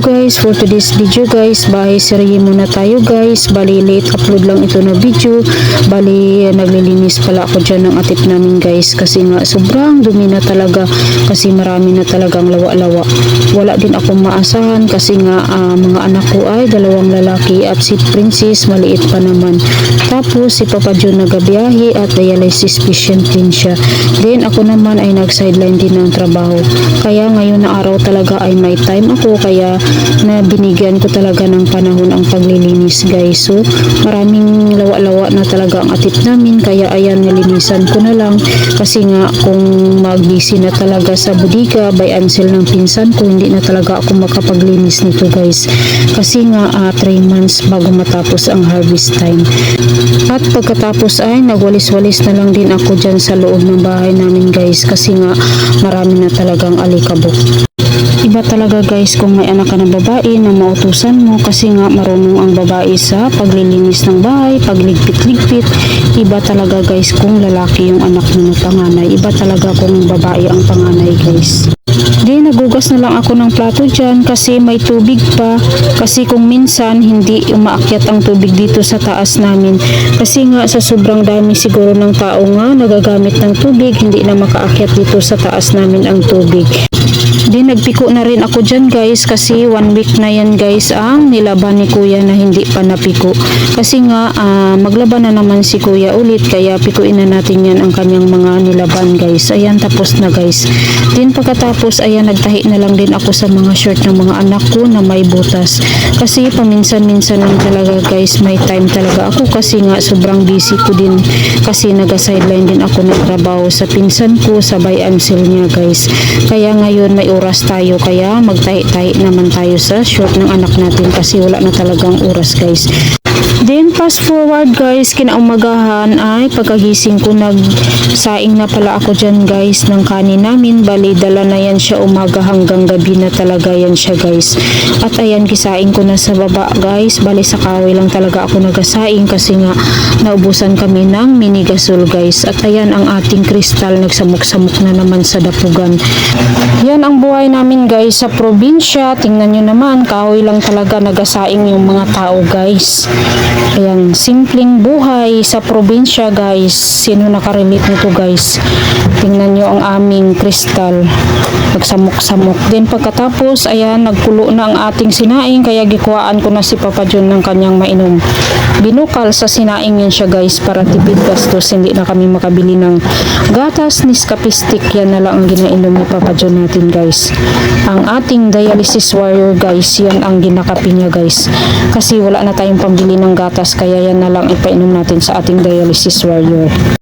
guys, for today's video guys, bahay serye muna tayo guys. Bali late upload lang ito na video. Bali naglilinis pala ako dyan ng atip namin guys kasi nga sobrang dumi na talaga kasi marami na talagang lawa-lawa. Wala din ako maasahan kasi nga ah, mga anak ko ay dalawang lalaki at si Princess maliit pa naman. Tapos si Papa John nagabiyahe at dialysis patient din siya. Then ako naman ay nag-sideline din ng trabaho. Kaya ngayon na araw talaga ay may time ako kaya na binigyan ko talaga ng panahon ang paglilinis guys. So maraming lawa-lawa na talaga ang atip namin kaya ayan nilinisan ko na lang kasi nga kung mag-busy na talaga sa bodega by Ansel ng pinsan ko hindi na talaga ako makapaglinis nito guys. Kasi nga 3 months bago matapos ang harvest time. At pagkatapos ay nagwalis-walis na lang din ako dyan sa loob ng bahay namin guys kasi nga marami na talagang alikabok. Talaga guys kung may anak ka na babae na mautusan mo kasi nga marunong ang babae sa paglilinis ng bahay, pagligpit-ligpit. Iba talaga guys kung lalaki yung anak mo na panganay. Iba talaga kung babae ang panganay guys. Di, nagugas na lang ako ng plato dyan kasi may tubig pa. Kasi kung minsan hindi umaakyat ang tubig dito sa taas namin. Kasi nga sa sobrang dami siguro ng tao nga nagagamit ng tubig, hindi na makaakyat dito sa taas namin ang tubig. Di nagpiko na rin ako dyan guys kasi one week na yan guys ang nilaban ni kuya na hindi pa napiko. Kasi nga ah, maglaban na naman si kuya ulit kaya pikuin na natin yan ang kanyang mga nilaban guys. Ayan tapos na guys. Din pagkatapos ayan nagtahi na lang din ako sa mga short ng mga anak ko na may butas. Kasi paminsan-minsan lang talaga guys may time talaga ako kasi nga sobrang busy ko din kasi naga-sideline din ako ng trabaho sa pinsan ko sabay Ansel niya guys. Kaya ngayon may oras tayo kaya magtahi-tahi naman tayo sa short ng anak natin kasi wala na talagang oras guys. Then fast forward guys, kinaumagahan ay pagkagising ko nagsaing na pala ako dyan guys ng kanin namin. Bali dala na yan siya umaga hanggang gabi na talaga yan siya guys. At ayan kisaing ko na sa baba guys. Bali sa kahoy lang talaga ako nagasaing kasi nga naubusan kami ng mini gasol guys. At ayan ang ating kristal nagsamok-samok na naman sa dapugan. Yan ang buhay namin guys sa probinsya. Tingnan nyo naman, kahoy lang talaga nagasaing yung mga tao guys. Ayan, simpleng buhay sa probinsya guys. Sino nakarelate nito guys? Tingnan nyo ang aming kristal. Nagsamok-samok. Then pagkatapos, ayan, nagkulo na ang ating sinaing kaya gikuhaan ko na si Papa John ng kanyang mainom. Binukal sa sinaing yan siya guys para tipid gastos. Hindi na kami makabili ng gatas, Nescafe stick. Yan na lang ang ginainom ni Papa John natin guys. Ang ating dialysis warrior guys, yan ang ginakapi niya guys. Kasi wala na tayong pambili ng gatas kaya yan na lang ipainom natin sa ating dialysis warrior.